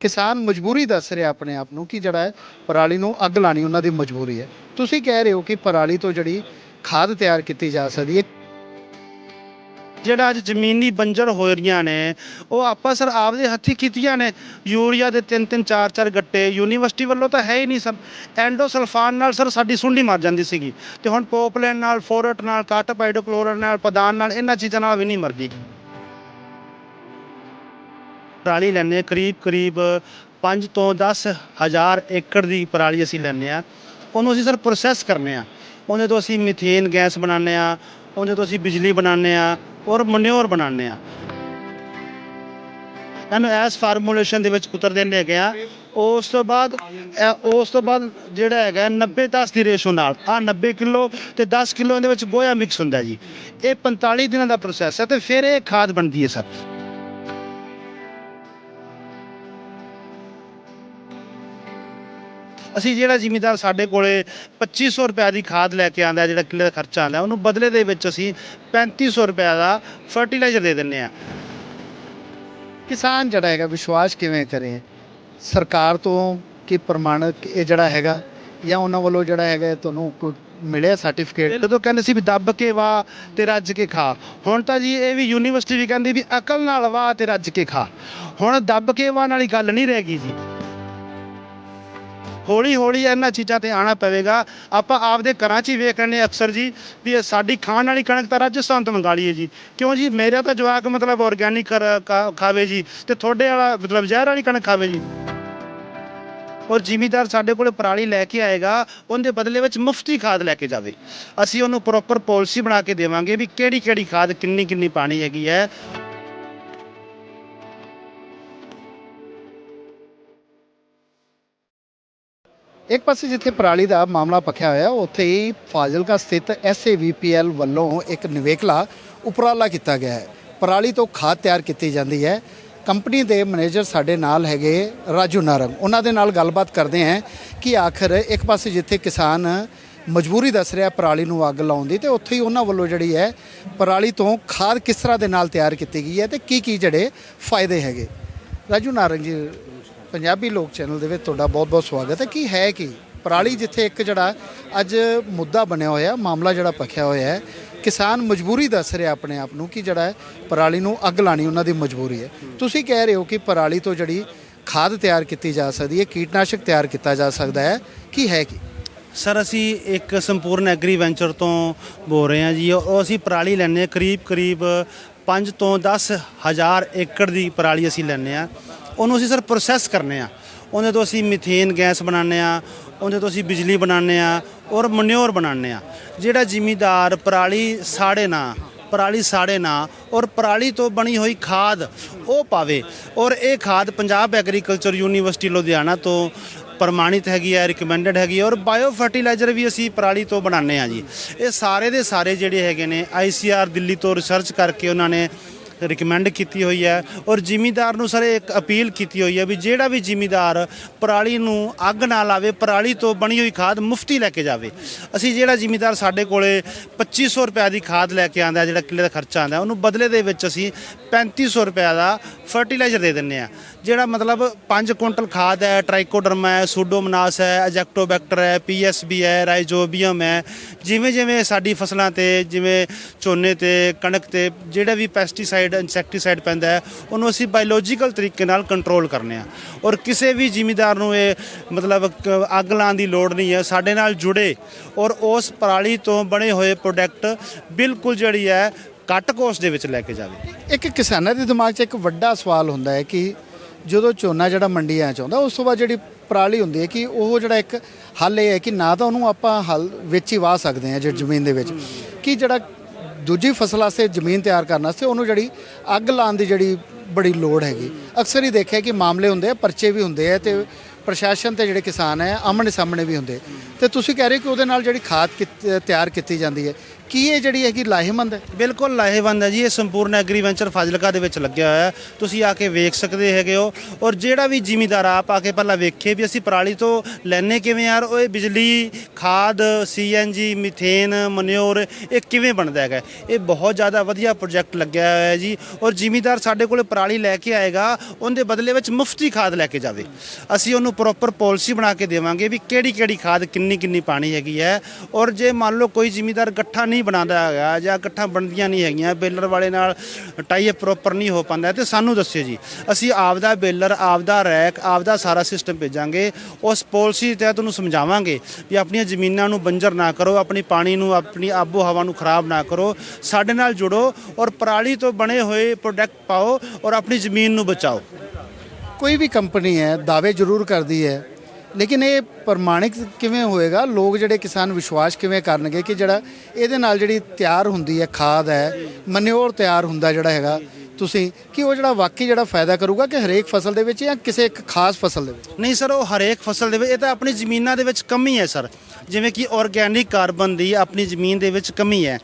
ਕਿਸਾਨ ਮਜਬੂਰੀ ਦੱਸ ਰਿਹਾ ਆਪਣੇ ਆਪ ਨੂੰ ਕਿ ਜਿਹੜਾ ਹੈ, ਪਰਾਲੀ ਨੂੰ ਅੱਗ ਲਾਣੀ ਉਹਨਾਂ ਦੀ ਮਜਬੂਰੀ ਹੈ। ਤੁਸੀਂ ਕਹਿ ਰਹੇ ਹੋ ਕਿ ਪਰਾਲੀ ਤੋਂ ਜਿਹੜੀ ਖਾਦ ਤਿਆਰ ਕੀਤੀ ਜਾ ਸਕਦੀ ਹੈ। ਜਿਹੜਾ ਅੱਜ ਜ਼ਮੀਨੀ ਬੰਜਰ ਹੋ ਰਹੀਆਂ ਨੇ, ਉਹ ਆਪਾਂ ਸਰ ਆਪਦੇ ਹੱਥੀ ਕੀਤੀਆਂ ਨੇ। ਯੂਰੀਆ ਦੇ ਤਿੰਨ ਤਿੰਨ, ਚਾਰ ਚਾਰ ਗੱਟੇ, ਯੂਨੀਵਰਸਿਟੀ ਵੱਲੋਂ ਤਾਂ ਹੈ ਹੀ ਨਹੀਂ ਸਰ। ਐਂਡੋਸਲਫਾਨ ਨਾਲ ਸਰ ਸਾਡੀ ਸੁੰਡੀ ਮਰ ਜਾਂਦੀ ਸੀਗੀ। ਤੇ ਹੁਣ ਪੋਪਲੈਨ ਨਾਲ, ਫੋਰਟ ਨਾਲ ਕਾਟਾਪਾਈਡੋਕਲੋਰਨ ਨਾਲ, ਪਦਾਨ ਨਾਲ, ਇਹਨਾਂ ਚੀਜ਼ਾਂ ਨਾਲ ਵੀ ਨਹੀਂ ਮਰਦੀ। ਪਰਾਲੀ ਲੈਂਦੇ ਹਾਂ। ਕਰੀਬ ਕਰੀਬ ਪੰਜ ਤੋਂ ਦਸ ਹਜ਼ਾਰ ਏਕੜ ਦੀ ਪਰਾਲੀ ਅਸੀਂ ਲੈਂਦੇ ਹਾਂ। ਉਹਨੂੰ ਅਸੀਂ ਸਰ ਪ੍ਰੋਸੈਸ ਕਰਦੇ ਹਾਂ। ਉਹਦੇ ਤੋਂ ਅਸੀਂ ਮਿਥੇਨ ਗੈਸ ਬਣਾਉਂਦੇ ਹਾਂ। ਉਹਦੇ ਤੋਂ ਅਸੀਂ ਬਿਜਲੀ ਬਣਾਉਂਦੇ ਹਾਂ ਔਰ ਮਨਿਓਰ ਬਣਾਉਂਦੇ ਹਾਂ। ਇਹਨੂੰ ਐਸ ਫਾਰਮੂਲੇਸ਼ਨ ਦੇ ਵਿੱਚ ਉਤਰ ਦਿੰਦੇ ਹੈਗੇ ਆ। ਉਸ ਤੋਂ ਬਾਅਦ ਉਸ ਤੋਂ ਬਾਅਦ ਜਿਹੜਾ ਹੈਗਾ 90 10 ਦੀ ਰੇਸ਼ੋ ਨਾਲ ਆ 90 ਕਿਲੋ ਤੇ 10 ਕਿਲੋ ਇਹਦੇ ਵਿੱਚ ਗੋਇਆ ਮਿਕਸ ਹੁੰਦਾ ਜੀ। ਇਹ 45 ਦਿਨਾਂ ਦਾ ਪ੍ਰੋਸੈਸ ਹੈ ਤੇ ਫਿਰ ਇਹ ਖਾਦ ਬਣਦੀ ਹੈ ਸਰ ਅਸੀਂ ਜਿਹੜਾ ਜ਼ਿਮੀਦਾਰ ਸਾਡੇ ਕੋਲੇ 2500 ਰੁਪਏ ਦੀ ਖਾਦ ਲੈ ਕੇ ਆਂਦਾ ਜਿਹੜਾ ਕਿੱਲੇ ਦਾ ਖਰਚਾ ਆਂਦਾ ਉਹਨੂੰ ਬਦਲੇ ਦੇ ਵਿੱਚ ਅਸੀਂ 3500 ਰੁਪਏ ਦਾ ਫਰਟੀਲਾਈਜ਼ਰ ਦੇ ਦਿੰਨੇ ਆ ਕਿਸਾਨ ਜਿਹੜਾ ਹੈਗਾ ਵਿਸ਼ਵਾਸ ਕਿਵੇਂ ਕਰੇ? ਸਰਕਾਰ ਤੋਂ ਕਿ ਪ੍ਰਮਾਣਿਤ ਇਹ ਜਿਹੜਾ ਹੈਗਾ ਜਾਂ ਉਹਨਾਂ ਵੱਲੋਂ ਜਿਹੜਾ ਹੈਗਾ ਤੁਹਾਨੂੰ ਕੋਈ ਮਿਲਿਆ ਸਰਟੀਫਿਕੇਟ ਜਦੋਂ ਕਹਿੰਦੇ ਸੀ ਵੀ ਦੱਬ ਕੇ ਵਾਹ ਤੇ ਰੱਜ ਕੇ ਖਾ। ਹੁਣ ਤਾਂ ਜੀ ਇਹ ਵੀ ਯੂਨੀਵਰਸਿਟੀ ਵੀ ਕਹਿੰਦੀ ਵੀ ਅਕਲ ਨਾਲ ਵਾਹ ਤੇ ਰੱਜ ਕੇ ਖਾ। ਹੁਣ ਦੱਬ ਕੇ ਵਾਹ ਵਾਲੀ ਗੱਲ ਨਹੀਂ ਰਹਿ ਗਈ ਜੀ। ਹੌਲੀ ਹੌਲੀ ਇਹਨਾਂ ਚੀਜ਼ਾਂ ਤੇ ਆਣਾ ਪਵੇਗਾ। ਆਪਾਂ ਆਪਦੇ ਘਰਾਂ 'ਚ ਹੀ ਵੇਖ ਰਹੇ ਅਕਸਰ ਜੀ ਵੀ ਸਾਡੀ ਖਾਣ ਵਾਲੀ ਕਣਕ ਤਾਂ ਰਾਜਸਥਾਨ ਤੋਂ ਮੰਗਾ ਲਈਏ ਜੀ। ਕਿਉਂ ਜੀ? ਮੇਰਾ ਤਾਂ ਜਵਾਕ ਮਤਲਬ ਆਰਗੈਨਿਕ ਖਾਵੇ ਜੀ ਤੇ ਤੁਹਾਡੇ ਵਾਲਾ ਮਤਲਬ ਜ਼ਹਿਰ ਵਾਲੀ ਕਣਕ ਖਾਵੇ ਜੀ। ਔਰ ਜ਼ਿਮੀਦਾਰ ਸਾਡੇ ਕੋਲ ਪਰਾਲੀ ਲੈ ਕੇ ਆਏਗਾ, ਉਹਦੇ ਬਦਲੇ ਵਿੱਚ ਮੁਫਤੀ ਖਾਦ ਲੈ ਕੇ ਜਾਵੇ। ਅਸੀਂ ਉਹਨੂੰ ਪ੍ਰੋਪਰ ਪਾਲਿਸੀ ਬਣਾ ਕੇ ਦੇਵਾਂਗੇ ਵੀ ਕਿਹੜੀ ਕਿਹੜੀ ਖਾਦ ਕਿੰਨੀ ਕਿੰਨੀ ਪਾਣੀ ਹੈਗੀ ਹੈ ਇੱਕ ਪਾਸੇ ਜਿੱਥੇ ਪਰਾਲੀ ਦਾ ਮਾਮਲਾ ਪੱਖਿਆ ਹੋਇਆ, ਉੱਥੇ ਹੀ ਫਾਜ਼ਿਲਕਾ ਸਥਿਤ ਐਸਏਵੀਪੀਐਲ ਵੱਲੋਂ ਇੱਕ ਨਿਵੇਕਲਾ ਉਪਰਾਲਾ ਕੀਤਾ ਗਿਆ ਹੈ। ਪਰਾਲੀ ਤੋਂ ਖਾਦ ਤਿਆਰ ਕੀਤੀ ਜਾਂਦੀ ਹੈ। ਕੰਪਨੀ ਦੇ ਮੈਨੇਜਰ ਸਾਡੇ ਨਾਲ ਹੈਗੇ ਰਾਜੂ ਨਾਰੰਗ। ਉਹਨਾਂ ਦੇ ਨਾਲ ਗੱਲਬਾਤ ਕਰਦੇ ਹਾਂ ਕਿ ਆਖਰ ਇੱਕ ਪਾਸੇ ਜਿੱਥੇ ਕਿਸਾਨ ਮਜਬੂਰੀ ਦੱਸ ਰਿਹਾ ਪਰਾਲੀ ਨੂੰ ਅੱਗ ਲਾਉਣ ਦੀ, ਤੇ ਉੱਥੇ ਹੀ ਉਹਨਾਂ ਵੱਲੋਂ ਜਿਹੜੀ ਹੈ ਪਰਾਲੀ ਤੋਂ ਖਾਦ ਕਿਸ ਤਰ੍ਹਾਂ ਦੇ ਨਾਲ ਤਿਆਰ ਕੀਤੀ ਗਈ ਹੈ ਤੇ ਕੀ ਕੀ ਜਿਹੜੇ ਫਾਇਦੇ ਹੈਗੇ। ਰਾਜੂ ਨਾਰੰਗ ਜੀ ਪੰਜਾਬੀ ਲੋਕ ਚੈਨਲ ਦੇ ਵਿੱਚ ਤੁਹਾਡਾ ਬਹੁਤ-ਬਹੁਤ ਸਵਾਗਤ ਹੈ। ਕੀ ਹੈ ਕੀ? ਪਰਾਲੀ ਜਿੱਥੇ ਇੱਕ ਜਿਹੜਾ ਅੱਜ ਮੁੱਦਾ ਬਣਿਆ ਹੋਇਆ, ਮਾਮਲਾ ਜਿਹੜਾ ਪੱਖਿਆ ਹੋਇਆ ਹੈ, ਕਿਸਾਨ ਮਜਬੂਰੀ ਦੱਸ ਰਿਹਾ ਆਪਣੇ ਆਪ ਨੂੰ ਕਿ ਜਿਹੜਾ ਹੈ ਪਰਾਲੀ ਨੂੰ ਅੱਗ ਲਾਣੀ ਉਹਨਾਂ ਦੀ ਮਜਬੂਰੀ ਹੈ। ਤੁਸੀਂ ਕਹਿ ਰਹੇ ਹੋ ਕਿ ਪਰਾਲੀ ਤੋਂ ਜਿਹੜੀ ਖਾਦ ਤਿਆਰ ਕੀਤੀ ਜਾ ਸਕਦੀ ਹੈ, ਕੀਟਨਾਸ਼ਕ ਤਿਆਰ ਕੀਤਾ ਜਾ ਸਕਦਾ ਹੈ। ਕੀ ਹੈ ਕੀ? ਸਰ, ਅਸੀਂ ਇੱਕ ਸੰਪੂਰਨ ਐਗਰੀ ਵੈਂਚਰ ਤੋਂ ਬੋਲ ਰਹੇ ਹਾਂ ਜੀ। ਉਹ ਅਸੀਂ ਪਰਾਲੀ ਲੈਂਦੇ ਹਾਂ ਕਰੀਬ ਕਰੀਬ 5 ਤੋਂ 10 ਹਜ਼ਾਰ ਏਕੜ ਦੀ ਪਰਾਲੀ ਅਸੀਂ ਲੈਂਦੇ ਆ ਉਹਨੂੰ ਅਸੀਂ ਸਰ ਪ੍ਰੋਸੈਸ ਕਰਨੇ ਆ। ਉਹਦੇ ਤੋਂ ਅਸੀਂ ਮੀਥੇਨ ਗੈਸ ਬਣਾਉਂਦੇ ਆ, ਉਹਦੇ ਤੋਂ ਅਸੀਂ ਬਿਜਲੀ ਬਣਾਉਂਦੇ ਆ ਔਰ ਮਨਿਓਰ ਬਣਾਉਂਦੇ ਆ। ਜਿਹੜਾ ਜ਼ਿਮੀਦਾਰ ਪਰਾਲੀ ਸਾੜੇ ਨਾ, ਪਰਾਲੀ ਸਾੜੇ ਨਾ ਔਰ ਪਰਾਲੀ ਤੋਂ ਬਣੀ ਹੋਈ ਖਾਦ ਉਹ ਪਾਵੇ ਔਰ ਇਹ ਖਾਦ ਪੰਜਾਬ ਐਗਰੀਕਲਚਰ ਯੂਨੀਵਰਸਿਟੀ ਲੁਧਿਆਣਾ ਤੋਂ ਪ੍ਰਮਾਣਿਤ ਹੈਗੀ ਹੈ ਰਿਕਮੈਂਡਡ ਹੈਗੀ ਹੈ ਔਰ ਬਾਇਓ ਫਰਟੀਲਾਈਜ਼ਰ ਵੀ ਅਸੀਂ ਪਰਾਲੀ ਤੋਂ ਬਣਾਉਂਦੇ ਆ ਜੀ। ਇਹ ਸਾਰੇ ਦੇ ਸਾਰੇ ਜਿਹੜੇ ਹੈਗੇ ਨੇ ਆਈਸੀਆਰ ਦਿੱਲੀ ਤੋਂ ਰਿਸਰਚ ਕਰਕੇ ਉਹਨਾਂ ਨੇ ਰਿਕਮੈਂਡ ਕੀਤੀ ਹੋਈ ਹੈ ਔਰ ਜ਼ਿਮੀਦਾਰ ਨੂੰ ਸਰ ਇੱਕ ਅਪੀਲ ਕੀਤੀ ਹੋਈ ਹੈ ਵੀ ਜਿਹੜਾ ਵੀ ਜ਼ਿਮੀਦਾਰ ਪਰਾਲੀ ਨੂੰ ਅੱਗ ਨਾ ਲਾਵੇ, ਪਰਾਲੀ ਤੋਂ ਬਣੀ ਹੋਈ ਖਾਦ ਮੁਫਤੀ ਲੈ ਕੇ ਜਾਵੇ। ਅਸੀਂ ਜਿਹੜਾ ਜ਼ਿਮੀਦਾਰ ਸਾਡੇ ਕੋਲੇ 2500 ਰੁਪਏ ਦੀ ਖਾਦ ਲੈ ਕੇ ਆਂਦਾ ਜਿਹੜਾ ਕਿੱਲੇ ਦਾ ਖਰਚਾ ਆਂਦਾ ਉਹਨੂੰ ਬਦਲੇ ਦੇ ਵਿੱਚ ਅਸੀਂ 3500 ਰੁਪਏ ਦਾ ਫਰਟੀਲਾਈਜ਼ਰ ਦੇ ਦਿੰਨੇ ਆ। ਜਿਹੜਾ ਮਤਲਬ 5 ਕੁਇੰਟਲ ਖਾਦ ਹੈ ਟ੍ਰਾਈਕੋਡਰਮਾ ਹੈ ਸੂਡੋਮਨਾਸ ਹੈ ਅਜੈਕਟੋਬੈਕਟਰ ਹੈ ਪੀਐਸਬੀ ਹੈ ਰਾਈਜ਼ੋਬੀਅਮ ਹੈ, ਜਿਵੇਂ ਜਿਵੇਂ ਸਾਡੀ ਫਸਲਾਂ ਤੇ, ਜਿਵੇਂ ਝੋਨੇ ਤੇ, ਕਣਕ ਤੇ ਜਿਹੜਾ ਵੀ ਪੈਸਟੀਸਾਈਡ ਇਨਸੈਕਟੀਸਾਈਡ ਪੈਂਦਾ ਹੈ, ਉਹਨੂੰ ਅਸੀਂ ਬਾਇਓਲੋਜੀਕਲ ਤਰੀਕੇ ਨਾਲ ਕੰਟਰੋਲ ਕਰਨੇ ਆ। ਔਰ ਕਿਸੇ ਵੀ ਜ਼ਿਮੀਦਾਰ ਨੂੰ ਇਹ ਮਤਲਬ ਅੱਗ ਲਾਉਣ ਦੀ ਲੋੜ ਨਹੀਂ ਹੈ, ਸਾਡੇ ਨਾਲ ਜੁੜੇ ਔਰ ਉਸ ਪਰਾਲੀ ਤੋਂ ਬਣੇ ਹੋਏ ਪ੍ਰੋਡਕਟ ਬਿਲਕੁਲ ਜਿਹੜੀ ਹੈ ਘੱਟ ਕੋਸਟ ਦੇ ਵਿੱਚ ਲੈ ਕੇ ਜਾਵੇ। ਇੱਕ ਕਿਸਾਨਾਂ ਦੇ ਦਿਮਾਗ 'ਚ ਇੱਕ ਵੱਡਾ ਸਵਾਲ ਹੁੰਦਾ ਹੈ ਕਿ ਜਦੋਂ ਝੋਨਾ ਜਿਹੜਾ ਮੰਡੀਆਂ 'ਚ ਆਉਂਦਾ, ਉਸ ਤੋਂ ਬਾਅਦ ਜਿਹੜੀ ਪਰਾਲੀ ਹੁੰਦੀ ਹੈ ਕਿ ਉਹ ਜਿਹੜਾ ਇੱਕ ਹੱਲ ਇਹ ਹੈ ਕਿ ਨਾ ਤਾਂ ਉਹਨੂੰ ਆਪਾਂ ਹੱਲ ਵਿੱਚ ਹੀ ਵਾਹ ਸਕਦੇ ਹਾਂ ਜਿਹੜੀ ਜ਼ਮੀਨ ਦੇ ਵਿੱਚ। ਕਿ ਜਿਹੜਾ ਦੂਜੀ ਫਸਲ ਵਾਸਤੇ ਜ਼ਮੀਨ ਤਿਆਰ ਕਰਨ ਵਾਸਤੇ ਉਹਨੂੰ ਜਿਹੜੀ ਅੱਗ ਲਾਉਣ ਦੀ ਜਿਹੜੀ ਬੜੀ ਲੋੜ ਹੈਗੀ। ਅਕਸਰ ਹੀ ਦੇਖਿਆ ਕਿ ਮਾਮਲੇ ਹੁੰਦੇ ਆ, ਪਰਚੇ ਵੀ ਹੁੰਦੇ ਆ ਤੇ ਪ੍ਰਸ਼ਾਸਨ ਤੇ ਜਿਹੜੇ ਕਿਸਾਨ ਹੈ, ਆਮਣੇ ਸਾਹਮਣੇ ਵੀ ਹੁੰਦੇ। ਤੇ ਤੁਸੀਂ ਕਹਿ ਰਹੇ ਕਿ ਉਹਦੇ ਨਾਲ ਜਿਹੜੀ ਖਾਦ ਕਿਤ- ਤਿਆਰ ਕੀਤੀ ਜਾਂਦੀ ਹੈ ਕੀ ਇਹ ਜਿਹੜੀ ਹੈਗੀ ਲਾਹੇਮੰਦ ਹੈ? ਬਿਲਕੁਲ ਲਾਹੇਵੰਦ ਹੈ ਜੀ, ਇਹ ਸੰਪੂਰਨ ਐਗਰੀ ਵੈਂਚਰ ਫਾਜ਼ਿਲਕਾ ਦੇ ਵਿੱਚ ਲੱਗਿਆ ਹੋਇਆ ਹੈ। ਤੁਸੀਂ ਆ ਕੇ ਵੇਖ ਸਕਦੇ ਹੈਗੇ ਹੋ। ਔਰ ਜਿਹੜਾ ਵੀ ਜ਼ਿਮੀਦਾਰ ਆਪ ਆ ਕੇ ਪਹਿਲਾਂ ਵੇਖੇ ਵੀ ਅਸੀਂ ਪਰਾਲੀ ਤੋਂ ਲੈਣੇ ਕਿਵੇਂ ਯਾਰ ਉਹ ਇਹ ਬਿਜਲੀ, ਖਾਦ, ਸੀਐਨਜੀ, ਮਿਥੇਨ, ਮਨਿਓਰ, ਇਹ ਕਿਵੇਂ ਬਣਦਾ ਹੈਗਾ? ਇਹ ਬਹੁਤ ਜ਼ਿਆਦਾ ਵਧੀਆ ਪ੍ਰੋਜੈਕਟ ਲੱਗਿਆ ਹੋਇਆ ਹੈ ਜੀ। ਔਰ ਜ਼ਿਮੀਦਾਰ ਸਾਡੇ ਕੋਲ ਪਰਾਲੀ ਲੈ ਕੇ ਆਏਗਾ, ਉਹਦੇ ਬਦਲੇ ਵਿੱਚ ਮੁਫਤੀ ਖਾਦ ਲੈ ਕੇ ਜਾਵੇ। ਅਸੀਂ ਉਹਨੂੰ ਪ੍ਰੋਪਰ ਪਾਲਿਸੀ ਬਣਾ ਕੇ ਦੇਵਾਂਗੇ ਵੀ ਕਿਹੜੀ ਕਿਹੜੀ ਖਾਦ ਕਿੰਨੀ ਕਿੰਨੀ ਪਾਣੀ ਹੈਗੀ ਹੈ। ਔਰ ਜੇ ਮੰਨ ਲਓ ਕੋਈ ਜ਼ਿਮੀਦਾਰ ਗੱਠਾ ਨਹੀਂ ਬਣਾਉਂਦਾ ਹੈਗਾ ਜਾਂ ਗੱਠਾਂ ਬਣਦੀਆਂ ਨਹੀਂ ਹੈਗੀਆਂ, ਬੇਲਰ ਵਾਲੇ ਨਾਲ ਟਾਈ ਪ੍ਰੋਪਰ ਨਹੀਂ ਹੋ ਪਾਉਂਦਾ, ਤੇ ਸਾਨੂੰ ਦੱਸਿਓ ਜੀ, ਅਸੀਂ ਆਪਦਾ ਬੇਲਰ, ਆਪਦਾ ਰੈਕ, ਆਪਦਾ ਸਾਰਾ ਸਿਸਟਮ ਭੇਜਾਂਗੇ, ਉਸ ਪਾਲਿਸੀ ਤਹਿਤ ਤੁਹਾਨੂੰ ਸਮਝਾਵਾਂਗੇ ਵੀ ਆਪਣੀਆਂ ਜ਼ਮੀਨਾਂ ਨੂੰ ਬੰਜਰ ਨਾ ਕਰੋ, ਆਪਣੀ ਪਾਣੀ ਨੂੰ, ਆਪਣੀ ਆਬੋ ਹਵਾ ਨੂੰ ਖਰਾਬ ਨਾ ਕਰੋ, ਸਾਡੇ ਨਾਲ ਜੁੜੋ ਔਰ ਪਰਾਲੀ ਤੋਂ ਬਣੇ ਹੋਏ ਪ੍ਰੋਡਕਟ ਪਾਓ ਔਰ ਆਪਣੀ ਜ਼ਮੀਨ ਨੂੰ ਬਚਾਓ। ਕੋਈ ਵੀ ਕੰਪਨੀ ਹੈ, ਦਾਅਵੇ ਜ਼ਰੂਰ ਕਰਦੀ ਹੈ ਲੇਕਿਨ ਇਹ ਪ੍ਰਮਾਣਿਕ ਕਿਵੇਂ ਹੋਏਗਾ? ਲੋਕ ਜਿਹੜੇ ਕਿਸਾਨ ਵਿਸ਼ਵਾਸ ਕਿਵੇਂ ਕਰਨਗੇ ਕਿ ਜਿਹੜਾ ਇਹਦੇ ਨਾਲ ਜਿਹੜੀ ਤਿਆਰ ਹੁੰਦੀ ਹੈ, ਖਾਦ ਹੈ, ਮਨਿਓਰ ਤਿਆਰ ਹੁੰਦਾ ਜਿਹੜਾ ਹੈਗਾ, ਤੁਸੀਂ ਕਿ ਉਹ ਜਿਹੜਾ ਵਾਕਈ ਜਿਹੜਾ ਫਾਇਦਾ ਕਰੂਗਾ ਕਿ ਹਰੇਕ ਫਸਲ ਦੇ ਵਿੱਚ ਜਾਂ ਕਿਸੇ ਇੱਕ ਖਾਸ ਫਸਲ ਦੇ ਵਿੱਚ? ਨਹੀਂ ਸਰ, ਉਹ ਹਰੇਕ ਫਸਲ ਦੇ ਵਿੱਚ, ਇਹ ਤਾਂ ਆਪਣੀ ਜ਼ਮੀਨਾਂ ਦੇ ਵਿੱਚ ਕਮੀ ਹੈ ਸਰ। ਜਿਵੇਂ ਕਿ ਆਰਗੈਨਿਕ ਕਾਰਬਨ ਦੀ ਆਪਣੀ ਜ਼ਮੀਨ ਦੇ ਵਿੱਚ ਕਮੀ ਹੈ।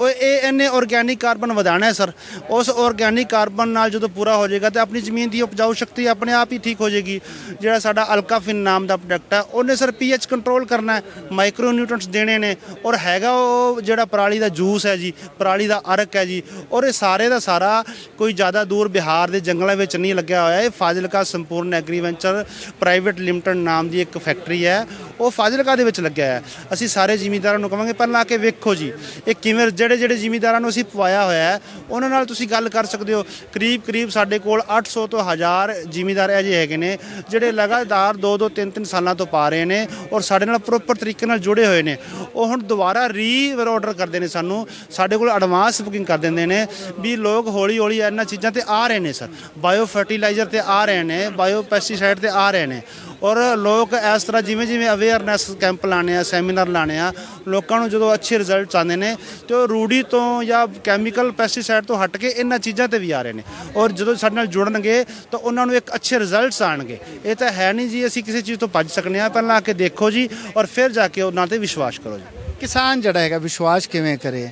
ਉਹ ਇਹ ਇਹਨੇ ਆਰਗੈਨਿਕ ਕਾਰਬਨ ਵਧਾਣਾ ਹੈ ਸਰ ਉਸ ਆਰਗੈਨਿਕ ਕਾਰਬਨ ਨਾਲ ਜਦੋਂ ਪੂਰਾ ਹੋ ਜਾਏਗਾ, ਤਾਂ ਆਪਣੀ ਜ਼ਮੀਨ ਦੀ ਉਪਜਾਊ ਸ਼ਕਤੀ ਆਪਣੇ ਆਪ ਹੀ ਠੀਕ ਹੋ ਜਾਏਗੀ। ਜਿਹੜਾ ਸਾਡਾ ਅਲਕਾਫਿਨ ਨਾਮ ਦਾ ਪ੍ਰੋਡਕਟ ਹੈ, ਉਹਨੇ ਸਰ ਪੀਐਚ ਕੰਟਰੋਲ ਕਰਨਾ ਹੈ ਮਾਈਕਰੋ ਨਿਊਟ੍ਰੈਂਟਸ ਦੇਣੇ ਨੇ, ਔਰ ਹੈਗਾ ਉਹ ਜਿਹੜਾ ਪਰਾਲੀ ਦਾ ਜੂਸ ਹੈ ਜੀ, ਪਰਾਲੀ ਦਾ ਅਰਕ ਹੈ ਜੀ, ਔਰ ਇਹ ਸਾਰੇ ਦਾ ਸਾਰਾ ਕੋਈ ਜ਼ਿਆਦਾ ਦੂਰ ਬਿਹਾਰ ਦੇ ਜੰਗਲਾਂ ਵਿੱਚ ਨਹੀਂ ਲੱਗਿਆ ਹੋਇਆ। ਇਹ ਫਾਜ਼ਿਲਕਾ ਸੰਪੂਰਨ ਐਗਰੀਵੈਂਚਰ ਪ੍ਰਾਈਵੇਟ ਲਿਮਟਿਡ ਨਾਮ ਦੀ ਇੱਕ ਫੈਕਟਰੀ ਹੈ ਉਹ ਫਾਜ਼ਿਲਕਾ ਦੇ ਵਿੱਚ ਲੱਗਿਆ ਹੈ। ਅਸੀਂ ਸਾਰੇ ਜ਼ਿਮੀਂਦਾਰਾਂ ਨੂੰ ਕਹਾਂਗੇ ਪਹਿਲਾਂ ਆ ਕੇ ਵੇਖੋ ਜੀ, ਇਹ ਕਿਵੇਂ ਜਿਹੜੇ ਜਿਹੜੇ ਜ਼ਿਮੀਂਦਾਰਾਂ ਨੂੰ ਅਸੀਂ ਪਵਾਇਆ ਹੋਇਆ ਹੈ, ਉਹਨਾਂ ਨਾਲ ਤੁਸੀਂ ਗੱਲ ਕਰ ਸਕਦੇ ਹੋ। ਕਰੀਬ ਕਰੀਬ ਸਾਡੇ ਕੋਲ 800 ਤੋਂ 1000 ਜ਼ਿਮੀਂਦਾਰ ਅਜੇ ਹੈਗੇ ਨੇ, ਜਿਹੜੇ ਲਗਾਤਾਰ 2 2 3 3 ਸਾਲਾਂ ਤੋਂ ਪਾ ਰਹੇ ਨੇ ਔਰ ਸਾਡੇ ਨਾਲ ਪ੍ਰੋਪਰ ਤਰੀਕੇ ਨਾਲ ਜੁੜੇ ਹੋਏ ਨੇ। ਉਹ ਹੁਣ ਦੁਬਾਰਾ ਰੀਵਰ ਆਰਡਰ ਕਰਦੇ ਨੇ ਸਾਨੂੰ। ਸਾਡੇ ਕੋਲ ਐਡਵਾਂਸ ਬੁਕਿੰਗ ਕਰ ਦਿੰਦੇ ਨੇ ਵੀ ਲੋਕ ਹੌਲੀ ਹੌਲੀ ਇਹਨਾਂ ਚੀਜ਼ਾਂ ਤੇ ਆ ਰਹੇ ਨੇ ਸਰ ਬਾਇਓ ਫਰਟੀਲਾਈਜ਼ਰ ਤੇ ਆ ਰਹੇ ਨੇ ਬਾਇਓ ਪੈਸਟੀਸਾਈਡ ਤੇ ਆ ਰਹੇ ਨੇ। ਔਰ ਲੋਕ ਇਸ ਤਰ੍ਹਾਂ ਜਿਵੇਂ ਜਿਵੇਂ ਅਵੇਅਰਨੈਸ ਕੈਂਪ ਲਾਣੇ ਆ ਸੈਮੀਨਾਰ ਲਾਣੇ ਆ, ਲੋਕਾਂ ਨੂੰ ਜਦੋਂ ਅੱਛੇ ਰਿਜ਼ਲਟਸ ਆਉਂਦੇ ਨੇ, ਤੇ ਉਹ ਰੂੜੀ ਤੋਂ ਜਾਂ ਕੈਮੀਕਲ ਪੈਸਟੀਸਾਈਡ ਤੋਂ ਹਟ ਕੇ ਇਹਨਾਂ ਚੀਜ਼ਾਂ ਤੇ ਵੀ ਆ ਰਹੇ ਨੇ। ਔਰ ਜਦੋਂ ਸਾਡੇ ਨਾਲ ਜੁੜਨਗੇ, ਤਾਂ ਉਹਨਾਂ ਨੂੰ ਇੱਕ ਅੱਛੇ ਰਿਜ਼ਲਟਸ ਆਣਗੇ। ਇਹ ਤਾਂ ਹੈ ਨਹੀਂ ਜੀ, ਅਸੀਂ ਕਿਸੇ ਚੀਜ਼ ਤੋਂ ਭੱਜ ਸਕਨੇ ਆ, ਪਹਿਲਾਂ ਆ ਕੇ ਦੇਖੋ ਜੀ, ਔਰ ਫਿਰ ਜਾ ਕੇ ਉਹਨਾਂ ਤੇ ਵਿਸ਼ਵਾਸ ਕਰੋ ਜੀ। ਕਿਸਾਨ ਜਿਹੜਾ ਹੈਗਾ, ਵਿਸ਼ਵਾਸ ਕਿਵੇਂ ਕਰੇ?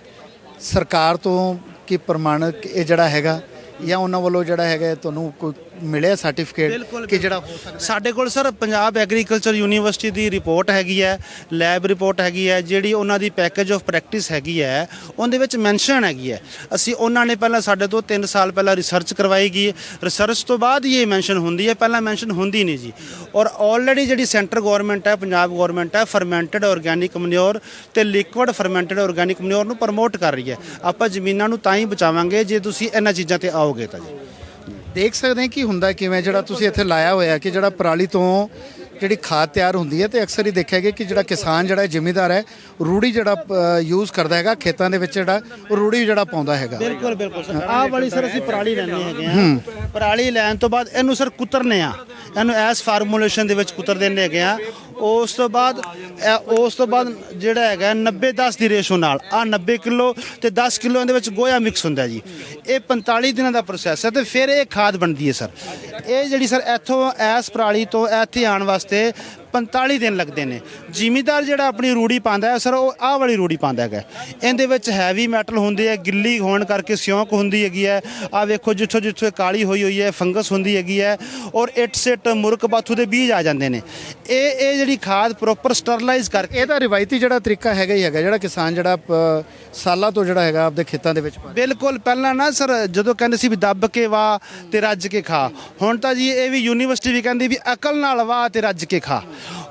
ਸਰਕਾਰ ਤੋਂ ਕੀ ਪ੍ਰਮਾਣਿਕ ਇਹ ਜਿਹੜਾ ਹੈਗਾ, ਜਾਂ ਉਹਨਾਂ ਵੱਲੋਂ ਜਿਹੜਾ ਹੈਗਾ ਤੁਹਾਨੂੰ ਕੋਈ ਮਿਲਿਆ ਸਰਟੀਫਿਕੇਟ ਕਿ ਜਿਹੜਾ ਹੋ ਸਕਦਾ ਸਾਡੇ ਕੋਲ ਸਰ ਪੰਜਾਬ ਐਗਰੀਕਲਚਰ ਯੂਨੀਵਰਸਿਟੀ ਦੀ ਰਿਪੋਰਟ ਹੈਗੀ ਹੈ ਲੈਬ ਰਿਪੋਰਟ ਹੈਗੀ ਹੈ ਜਿਹੜੀ ਉਹਨਾਂ ਦੀ ਪੈਕੇਜ ਆਫ ਪ੍ਰੈਕਟਿਸ ਹੈਗੀ ਹੈ ਉਹਦੇ ਵਿੱਚ ਮੈਂਸ਼ਨ ਹੈਗੀ ਹੈ। ਅਸੀਂ ਉਹਨਾਂ ਨੇ ਪਹਿਲਾਂ ਸਾਡੇ ਤੋਂ 3 ਸਾਲ ਪਹਿਲਾਂ ਰਿਸਰਚ ਕਰਵਾਈ ਗਈ। ਰਿਸਰਚ ਤੋਂ ਬਾਅਦ ਇਹ ਮੈਂਸ਼ਨ ਹੁੰਦੀ ਹੈ ਪਹਿਲਾਂ ਮੈਂਸ਼ਨ ਹੁੰਦੀ ਨਹੀਂ ਜੀ। ਔਰ ਆਲਰੇਡੀ ਜਿਹੜੀ ਸੈਂਟਰ ਗਵਰਨਮੈਂਟ ਹੈ ਪੰਜਾਬ ਗਵਰਨਮੈਂਟ ਹੈ ਫਰਮੈਂਟਡ ਆਰਗੈਨਿਕ ਮਨਿਓਰ ਤੇ ਲਿਕੁਇਡ ਫਰਮੈਂਟਡ ਆਰਗੈਨਿਕ ਮਨਿਓਰ ਨੂੰ ਪ੍ਰਮੋਟ ਕਰ ਰਹੀ ਹੈ। ਆਪਾਂ ਜ਼ਮੀਨਾਂ ਨੂੰ ਤਾਂ ਹੀ ਬਚਾਵਾਂਗੇ ਜੇ ਤੁਸੀਂ ਇਹਨਾਂ ਚੀਜ਼ਾਂ ਤੇ ਆਓਗੇ ਤਾਂ ਜੀ। ਦੇਖ ਸਕਦੇ ਹਾਂ ਕਿ ਹੁੰਦਾ ਕਿਵੇਂ ਜਿਹੜਾ ਤੁਸੀਂ ਇੱਥੇ ਲਾਇਆ ਹੋਇਆ ਕਿ ਜਿਹੜਾ ਪਰਾਲੀ ਤੋਂ ਜਿਹੜੀ ਖਾਦ ਤਿਆਰ ਹੁੰਦੀ ਹੈ ਤੇ ਅਕਸਰ ਹੀ ਦੇਖਿਆ ਗਿਆ ਕਿ ਜਿਹੜਾ ਕਿਸਾਨ ਜਿਹੜਾ ਜ਼ਿਮੀਦਾਰ ਹੈ ਰੂੜੀ ਜਿਹੜਾ ਯੂਜ਼ ਕਰਦਾ ਹੈਗਾ ਖੇਤਾਂ ਦੇ ਵਿੱਚ ਜਿਹੜਾ ਉਹ ਰੂੜੀ ਜਿਹੜਾ ਪਾਉਂਦਾ ਹੈਗਾ। ਬਿਲਕੁਲ ਬਿਲਕੁਲ ਸਰ। ਆਹ ਵਾਲੀ ਸਰ ਅਸੀਂ ਪਰਾਲੀ ਲੈਣੇ ਹੈਗੇ ਆ। ਪਰਾਲੀ ਲੈਣ ਤੋਂ ਬਾਅਦ ਇਹਨੂੰ ਸਰ ਕੁਤਰਨੇ ਆ। ਇਹਨੂੰ ਐਸ ਫਾਰਮੂਲੇਸ਼ਨ ਦੇ ਵਿੱਚ ਕੁਤਰ ਦਿੰਦੇ ਹੈਗੇ ਆ। ਉਸ ਤੋਂ ਬਾਅਦ ਉਸ ਤੋਂ ਬਾਅਦ ਜਿਹੜਾ ਹੈਗਾ 90 10 ਦੀ ਰੇਸ਼ੋ ਨਾਲ। ਆ 90 ਕਿਲੋ ਤੇ 10 ਕਿਲੋ ਇਹਦੇ ਵਿੱਚ ਗੋਇਆ ਮਿਕਸ ਹੁੰਦਾ ਜੀ। ਇਹ 45 ਦਿਨਾਂ ਦਾ ਪ੍ਰੋਸੈਸ ਹੈ ਤੇ ਫਿਰ ਇਹ ਖਾਦ ਬਣਦੀ ਹੈ ਸਰ। ਇਹ ਜਿਹੜੀ ਸਰ ਇੱਥੋਂ ਐਸ ਪਰਾਲੀ ਤੋਂ ਇੱਥੇ ਆਉਣ ਵਾਸਤੇ geçti. 45 ਦਿਨ ਲੱਗਦੇ ਨੇ। ਜ਼ਿਮੀਦਾਰ ਜਿਹੜਾ ਆਪਣੀ ਰੂੜੀ ਪਾਉਂਦਾ ਹੈ ਸਰ ਉਹ ਆਹ ਵਾਲੀ ਰੂੜੀ ਪਾਉਂਦਾ ਹੈਗਾ। ਇਹਦੇ ਵਿੱਚ ਹੈਵੀ ਮੈਟਲ ਹੁੰਦੇ ਆ ਗਿੱਲੀ ਹੋਣ ਕਰਕੇ ਸਿਉਂਕ ਹੁੰਦੀ ਹੈਗੀ ਹੈ। ਆ ਵੇਖੋ ਜਿੱਥੋਂ ਜਿੱਥੋਂ ਕਾਲੀ ਹੋਈ ਹੋਈ ਹੈ ਫੰਗਸ ਹੁੰਦੀ ਹੈਗੀ ਹੈ ਔਰ ਇੱਟ ਸਿੱਟ ਮੁਰਕ ਬਾਥੂ ਦੇ ਬੀਜ ਆ ਜਾਂਦੇ ਨੇ। ਇਹ ਇਹ ਜਿਹੜੀ ਖਾਦ ਪ੍ਰੋਪਰ ਸਟਰਲਾਈਜ਼ ਕਰਕੇ ਇਹਦਾ ਰਿਵਾਇਤੀ ਜਿਹੜਾ ਤਰੀਕਾ ਹੈਗਾ ਹੀ ਹੈਗਾ ਜਿਹੜਾ ਕਿਸਾਨ ਜਿਹੜਾ ਸਾਲਾਂ ਤੋਂ ਜਿਹੜਾ ਹੈਗਾ ਆਪਦੇ ਖੇਤਾਂ ਦੇ ਵਿੱਚ ਬਿਲਕੁਲ ਪਹਿਲਾਂ ਨਾ ਸਰ ਜਦੋਂ ਕਹਿੰਦੇ ਸੀ ਵੀ ਦੱਬ ਕੇ ਵਾਹ ਤੇ ਰੱਜ ਕੇ ਖਾ ਹੁਣ ਤਾਂ ਜੀ ਇਹ ਵੀ ਯੂਨੀਵਰਸਿਟੀ ਵੀ ਕਹਿੰਦੀ ਵੀ ਅਕਲ ਨਾਲ ਵਾਹ ਤੇ ਰੱਜ ਕੇ ਖਾ।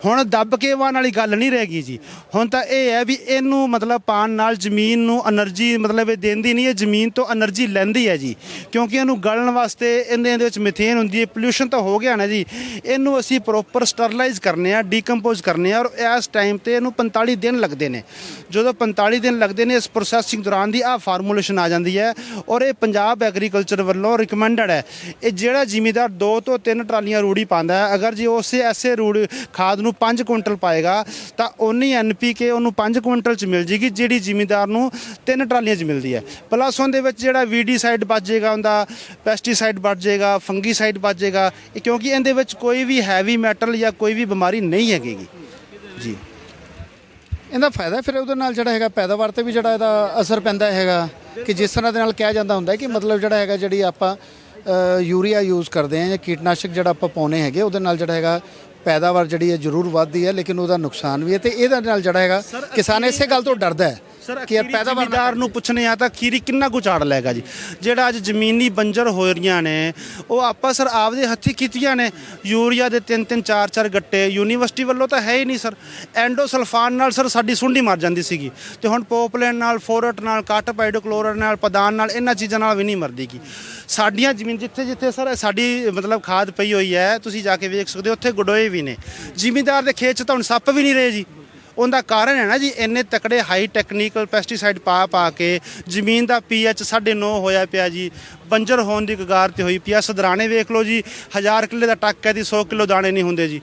ਹੁਣ ਦੱਬ ਕੇ ਵਾਣ ਵਾਲੀ ਗੱਲ ਨਹੀਂ ਰਹਿ ਗਈ ਜੀ। ਹੁਣ ਤਾਂ ਇਹ ਹੈ ਵੀ ਇਹਨੂੰ ਮਤਲਬ ਪਾਣ ਨਾਲ ਜ਼ਮੀਨ ਨੂੰ એનર્ਜੀ ਮਤਲਬ ਇਹ ਦਿੰਦੀ ਨਹੀਂ, ਇਹ ਜ਼ਮੀਨ ਤੋਂ એનર્ਜੀ ਲੈਂਦੀ ਹੈ ਜੀ। ਕਿਉਂਕਿ ਇਹਨੂੰ ਗਲਣ ਵਾਸਤੇ ਇਹਦੇ ਇਹਦੇ ਵਿੱਚ ਮਿਥੇਨ ਹੁੰਦੀ ਹੈ ਪੋਲੂਸ਼ਨ ਤਾਂ ਹੋ ਗਿਆ ਨਾ ਜੀ। ਇਹਨੂੰ ਅਸੀਂ ਪ੍ਰੋਪਰ ਸਟਰਲਾਈਜ਼ ਕਰਨੇ ਆ ਡੀਕੰਪੋਜ਼ ਕਰਨੇ ਆ ਔਰ ਇਸ ਟਾਈਮ ਤੇ ਇਹਨੂੰ 45 ਦਿਨ ਲੱਗਦੇ ਨੇ। ਜਦੋਂ 45 ਦਿਨ ਲੱਗਦੇ ਨੇ, ਇਸ ਪ੍ਰੋਸੈਸਿੰਗ ਦੌਰਾਨ ਦੀ ਆ ਫਾਰਮੂਲੇਸ਼ਨ ਆ ਜਾਂਦੀ ਹੈ ਔਰ ਇਹ ਪੰਜਾਬ ਐਗਰੀਕਲਚਰ ਵੱਲੋਂ ਰਿਕਮੈਂਡਡ ਹੈ। ਇਹ ਜਿਹੜਾ ਜ਼ਿਮੀਦਾਰ ਦੋ ਤੋਂ ਤਿੰਨ ਟਰਾਲੀਆਂ ਰੂੜੀ ਪਾਉਂਦਾ ਹੈ, ਅਗਰ ਜੇ ਉਸੇ ਐਸੇ ਰੂੜੀ ਖਾਦ ਨੂੰ 5 ਕੁਇੰਟਲ ਪਾਏਗਾ, ਤਾਂ ਉਨੀ ਐਨਪੀਕੇ ਉਹਨੂੰ 5 ਕੁਇੰਟਲ ਚ ਮਿਲ ਜੇਗੀ, ਜਿਹੜੀ ਜ਼ਿਮੀਦਾਰ ਨੂੰ ਤਿੰਨ ਟਰਾਲੀਆਂ ਚ ਮਿਲਦੀ ਹੈ। ਪਲੱਸ ਉਹਦੇ ਵਿੱਚ ਜਿਹੜਾ ਵੀਡੀਸਾਈਡ ਬਚ ਜਾਏਗਾ ਉਹਦਾ ਪੈਸਟੀਸਾਈਡ ਬਚ ਜਾਏਗਾ ਫੰਗੀਸਾਈਡ ਬਚ ਜਾਏਗਾ ਕਿਉਂਕਿ ਇਹਦੇ ਵਿੱਚ ਕੋਈ ਵੀ ਹੈਵੀ ਮੈਟਲ ਜਾਂ ਕੋਈ ਵੀ ਬਿਮਾਰੀ ਨਹੀਂ ਹੈਗੀ ਜੀ। ਇਹਦਾ ਫਾਇਦਾ ਫਿਰ ਉਹਦੇ ਨਾਲ ਜਿਹੜਾ ਹੈਗਾ, ਪੈਦਾਵਾਰ ਤੇ ਵੀ ਜਿਹੜਾ ਇਹਦਾ ਅਸਰ ਪੈਂਦਾ ਹੈਗਾ, ਕਿ ਜਿਸ ਤਰ੍ਹਾਂ ਦੇ ਨਾਲ ਕਿਹਾ ਜਾਂਦਾ ਹੁੰਦਾ ਕਿ ਮਤਲਬ ਜਿਹੜਾ ਹੈਗਾ, ਜਿਹੜੀ ਆਪਾਂ ਯੂਰੀਆ ਯੂਜ਼ ਕਰਦੇ ਹਾਂ ਜਾਂ ਕੀਟਨਾਸ਼ਕ ਜਿਹੜਾ ਆਪਾਂ ਪਾਉਨੇ ਹੈਗੇ, ਉਹਦੇ ਨਾਲ ਜਿਹੜਾ ਹੈਗਾ ਪੈਦਾਵਾਰ ਜਿਹੜੀ ਹੈ ਜ਼ਰੂਰ ਵੱਧਦੀ ਹੈ ਲੇਕਿਨ ਉਹਦਾ ਨੁਕਸਾਨ ਵੀ ਹੈ ਤੇ ਇਹਦੇ ਨਾਲ ਜਿਹੜਾ ਹੈਗਾ ਕਿਸਾਨ ਇਸੇ ਗੱਲ ਤੋਂ ਡਰਦਾ ਹੈ। ਸਰ ਕਿ ਪੈਦਾਵਾਰ ਨਾ ਜ਼ਿਮੀਦਾਰ ਨੂੰ ਪੁੱਛਣੇ ਆ ਤਾਂ ਖੀਰੀ ਕਿੰਨਾ ਕੁ ਝਾੜ ਲੈਗਾ ਜੀ? ਜਿਹੜਾ ਅੱਜ ਜ਼ਮੀਨੀ ਬੰਜਰ ਹੋ ਰਹੀਆਂ ਨੇ ਉਹ ਆਪਾਂ ਸਰ ਆਪਦੇ ਹੱਥੀ ਕੀਤੀਆਂ ਨੇ। ਯੂਰੀਆ ਦੇ ਤਿੰਨ ਤਿੰਨ ਚਾਰ ਚਾਰ ਗੱਟੇ ਯੂਨੀਵਰਸਿਟੀ ਵੱਲੋਂ ਤਾਂ ਹੈ ਹੀ ਨਹੀਂ ਸਰ। ਐਂਡੋਸਲਫਾਨ ਨਾਲ ਸਰ ਸਾਡੀ ਸੁੰਡੀ ਮਰ ਜਾਂਦੀ ਸੀਗੀ। ਤੇ ਹੁਣ ਪੋਪਲੇਨ ਨਾਲ ਫੋਰਟ ਨਾਲ ਕਾਟਪਾਈਡੋਕਲੋਰਰ ਨਾਲ ਪਦਾਨ ਨਾਲ ਇਹਨਾਂ ਚੀਜ਼ਾਂ ਨਾਲ ਵੀ ਨਹੀਂ ਮਰਦੀਗੀ ਸਾਡੀਆਂ ਜ਼ਮੀਨ ਜਿੱਥੇ ਜਿੱਥੇ ਸਰ ਸਾਡੀ ਮਤਲਬ ਖਾਦ ਪਈ ਹੋਈ ਹੈ ਤੁਸੀਂ ਜਾ ਕੇ ਵੇਖ ਸਕਦੇ ਹੋ ਉੱਥੇ ਗਡੋਏ ਵੀ ਨੇ। ਜ਼ਿਮੀਦਾਰ ਦੇ ਖੇਤ 'ਚ ਤਾਂ ਹੁਣ ਸੱਪ ਵੀ ਨਹੀਂ ਰਹੇ ਜੀ। ਉਹਦਾ ਕਾਰਨ ਹੈ ਨਾ ਜੀ, ਇੰਨੇ ਤਕੜੇ ਹਾਈ ਟੈਕਨੀਕਲ ਪੈਸਟੀਸਾਈਡ ਪਾ ਪਾ ਕੇ ਜ਼ਮੀਨ ਦਾ ਪੀਐਚ 9.5 ਹੋਇਆ ਪਿਆ ਜੀ, ਬੰਜਰ ਹੋਣ ਦੀ ਕਗਾਰ ਤੇ ਹੋਈ ਪਿਆ ਸਦਰਾਣੇ ਵੇਖ ਲਓ ਜੀ 1000 ਕਿੱਲੇ ਦਾ ਟੱਕ ਹੈ ਦੀ 100 ਕਿਲੋ ਦਾਣੇ ਨਹੀਂ ਹੁੰਦੇ ਜੀ।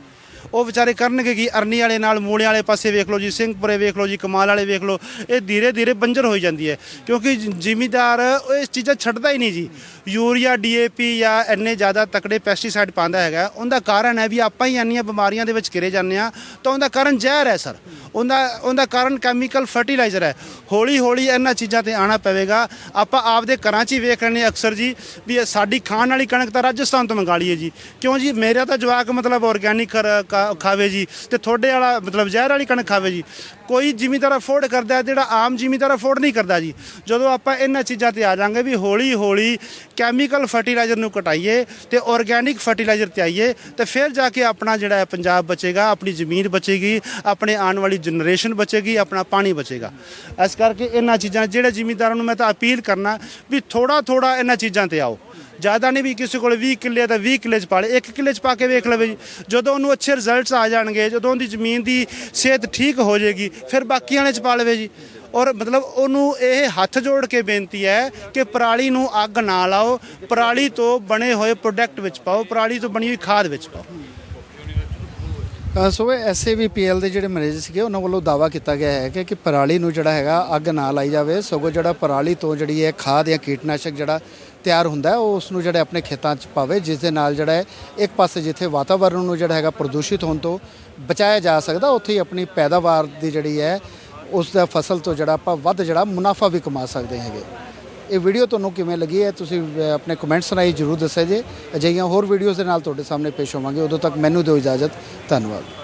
ਉਹ ਵਿਚਾਰੇ ਕਰਨਗੇ ਕੀ? ਅਰਨੀ ਵਾਲੇ ਨਾਲ, ਮੂਲੇ ਵਾਲੇ ਪਾਸੇ ਵੇਖ ਲਓ ਜੀ, ਸਿੰਘਪੁਰੇ ਵੇਖ ਲਓ ਜੀ, ਕਮਾਲ ਵਾਲੇ ਵੇਖ ਲਓ, ਇਹ ਧੀਰੇ ਧੀਰੇ ਬੰਜਰ ਹੋਈ ਜਾਂਦੀ ਹੈ। ਕਿਉਂਕਿ ਜ਼ਿਮੀਦਾਰ ਉਹ ਇਸ ਚੀਜ਼ਾਂ ਛੱਡਦਾ ਹੀ ਨਹੀਂ ਜੀ। ਯੂਰੀਆ ਡੀਏਪੀ ਜਾਂ ਇੰਨੇ ਜ਼ਿਆਦਾ ਤਕੜੇ ਪੈਸਟੀਸਾਈਡ ਪਾਉਂਦਾ ਹੈਗਾ। ਉਹਦਾ ਕਾਰਨ ਹੈ ਵੀ ਆਪਾਂ ਹੀ ਇੰਨੀਆਂ ਬਿਮਾਰੀਆਂ ਦੇ ਵਿੱਚ ਘਿਰੇ ਜਾਂਦੇ ਆ ਤਾਂ ਉਹਦਾ ਕਾਰਨ ਜ਼ਹਿਰ ਹੈ, ਸਰ। ਉਹਦਾ ਉਹਦਾ ਕਾਰਨ ਕੈਮੀਕਲ ਫਰਟੀਲਾਈਜ਼ਰ ਹੈ। ਹੌਲੀ ਹੌਲੀ ਇਹਨਾਂ ਚੀਜ਼ਾਂ ਤੇ ਆਣਾ ਪਵੇਗਾ। ਆਪਾਂ ਆਪਦੇ ਘਰਾਂ 'ਚ ਹੀ ਵੇਖ ਰਹੇ ਨੇ ਅਕਸਰ ਜੀ, ਵੀ ਸਾਡੀ ਖਾਣ ਵਾਲੀ ਕਣਕ ਤਾਂ ਰਾਜਸਥਾਨ ਤੋਂ ਮੰਗਾ ਲਈਏ ਜੀ। ਕਿਉਂ ਜੀ? ਮੇਰਾ ਤਾਂ ਜਵਾਕ ਮਤਲਬ ਆਰਗੈਨਿਕ ਖਾਵੇ ਜੀ ਤੇ ਤੁਹਾਡੇ ਵਾਲਾ ਮਤਲਬ ਜ਼ਹਿਰ ਵਾਲੀ ਕਣਕ ਖਾਵੇ ਜੀ। ਕੋਈ ਜ਼ਿਮੀਦਾਰ ਅਫੋਰਡ ਕਰਦਾ ਹੈ ਜਿਹੜਾ ਆਮ ਜ਼ਿਮੀਦਾਰ ਅਫੋਰਡ ਨਹੀਂ ਕਰਦਾ ਜੀ। ਜਦੋਂ ਆਪਾਂ ਇਹਨਾਂ ਚੀਜ਼ਾਂ ਤੇ ਆ ਜਾਾਂਗੇ ਵੀ ਹੌਲੀ ਹੌਲੀ ਕੈਮੀਕਲ ਫਰਟੀਲਾਈਜ਼ਰ ਨੂੰ ਘਟਾਈਏ ਤੇ ਆਰਗੈਨਿਕ ਫਰਟੀਲਾਈਜ਼ਰ ਤੇ ਆਈਏ, ਤੇ ਫਿਰ ਜਾ ਕੇ ਆਪਣਾ ਜਿਹੜਾ ਹੈ ਪੰਜਾਬ ਬਚੇਗਾ, ਆਪਣੀ ਜ਼ਮੀਨ ਬਚੇਗੀ, ਆਪਣੇ ਆਉਣ ਵਾਲੀ ਜਨਰੇਸ਼ਨ ਬਚੇਗੀ, ਆਪਣਾ ਪਾਣੀ ਬਚੇਗਾ। ਇਸ ਕਰਕੇ ਇਹਨਾਂ ਚੀਜ਼ਾਂ, ਜਿਹੜੇ ਜ਼ਿਮੀਦਾਰਾਂ ਨੂੰ ਮੈਂ ਤਾਂ ਅਪੀਲ ਕਰਨਾ ਵੀ ਥੋੜਾ ਥੋੜਾ ਇਹਨਾਂ ਚੀਜ਼ਾਂ ਤੇ ਆਓ। ਜ਼ਿਆਦਾ ਨਹੀਂ ਵੀ ਕਿਸੇ ਕੋਲ 20 ਕਿੱਲੇ ਤਾਂ 20 ਕਿੱਲੇ ਚ ਪਾ ਲੇ ਇੱਕ ਕਿੱਲੇ ਚ ਪਾ ਕੇ ਵੇਖ ਲਵੇ ਜੀ ਜਦੋਂ ਉਹਨੂੰ ਅੱਛੇ ਰਿਜ਼ਲਟਸ ਆ ਜਾਣਗੇ ਜਦੋਂ ਉਹਦੀ ਜ਼ਮੀਨ ਦੀ ਸਿਹਤ ਠੀਕ ਹੋ ਜਾਏਗੀ ਫਿਰ ਬਾਕੀ ਵਾਲੇ ਚ ਪਾ ਲਵੇ ਜੀ। ਔਰ ਮਤਲਬ ਉਹਨੂੰ ਇਹ ਹੱਥ ਜੋੜ ਕੇ ਬੇਨਤੀ ਹੈ ਕਿ ਪਰਾਲੀ ਨੂੰ ਅੱਗ ਨਾ ਲਾਓ ਪਰਾਲੀ ਤੋਂ ਬਣੇ ਹੋਏ ਪ੍ਰੋਡਕਟ ਵਿੱਚ ਪਾਓ ਪਰਾਲੀ ਤੋਂ ਬਣੀ ਹੋਈ ਖਾਦ ਵਿੱਚ ਪਾਓ। ਅ, ਸੋ ਇਹ ਐਸਏਵੀਪੀਐਲ ਦੇ ਜਿਹੜੇ ਮੈਨੇਜਰ ਸੀਗੇ ਉਹਨਾਂ ਵੱਲੋਂ ਦਾਵਾ ਕੀਤਾ ਗਿਆ ਹੈ ਕਿ ਕਿ ਪਰਾਲੀ ਨੂੰ ਜਿਹੜਾ ਹੈਗਾ ਅੱਗ ਨਾ ਲਾਈ ਜਾਵੇ। ਸਗੋਂ ਜਿਹੜਾ ਪਰਾਲੀ ਤੋਂ ਜਿਹੜੀ ਹੈ ਖਾਦ ਜਾਂ ਕੀਟਨਾਸ਼ਕ ਜਿਹੜਾ ਤਿਆਰ ਹੁੰਦਾ ਉਹ ਉਸ ਨੂੰ ਜਿਹੜੇ ਆਪਣੇ ਖੇਤਾਂ 'ਚ ਪਾਵੇ, ਜਿਸ ਦੇ ਨਾਲ ਜਿਹੜਾ ਹੈ, ਇੱਕ ਪਾਸੇ ਜਿੱਥੇ ਵਾਤਾਵਰਣ ਨੂੰ ਜਿਹੜਾ ਹੈਗਾ ਪ੍ਰਦੂਸ਼ਿਤ ਹੋਣ ਤੋਂ ਬਚਾਇਆ ਜਾ ਸਕਦਾ, ਉੱਥੇ ਹੀ ਆਪਣੀ ਪੈਦਾਵਾਰ ਦੀ ਜਿਹੜੀ ਹੈ, ਉਸ ਦਾ ਫਸਲ ਤੋਂ ਜਿਹੜਾ ਆਪਾਂ ਵੱਧ ਜਿਹੜਾ ਮੁਨਾਫਾ ਵੀ ਕਮਾ ਸਕਦੇ ਹੈਗੇ। ਇਹ ਵੀਡੀਓ ਤੁਹਾਨੂੰ ਕਿਵੇਂ ਲੱਗੀ ਹੈ, ਤੁਸੀਂ ਆਪਣੇ ਕਮੈਂਟਸ ਰਾਹੀਂ ਜਰੂਰ ਦੱਸਿਆ ਜੇ। ਅਜਿਹੀਆਂ ਹੋਰ ਵੀਡੀਓਜ਼ ਦੇ ਨਾਲ ਤੁਹਾਡੇ ਸਾਹਮਣੇ ਪੇਸ਼ ਹੋਵਾਂਗੇ। ਉਦੋਂ ਤੱਕ ਮੈਨੂੰ ਦਿਓ ਇਜਾਜ਼ਤ। ਧੰਨਵਾਦ।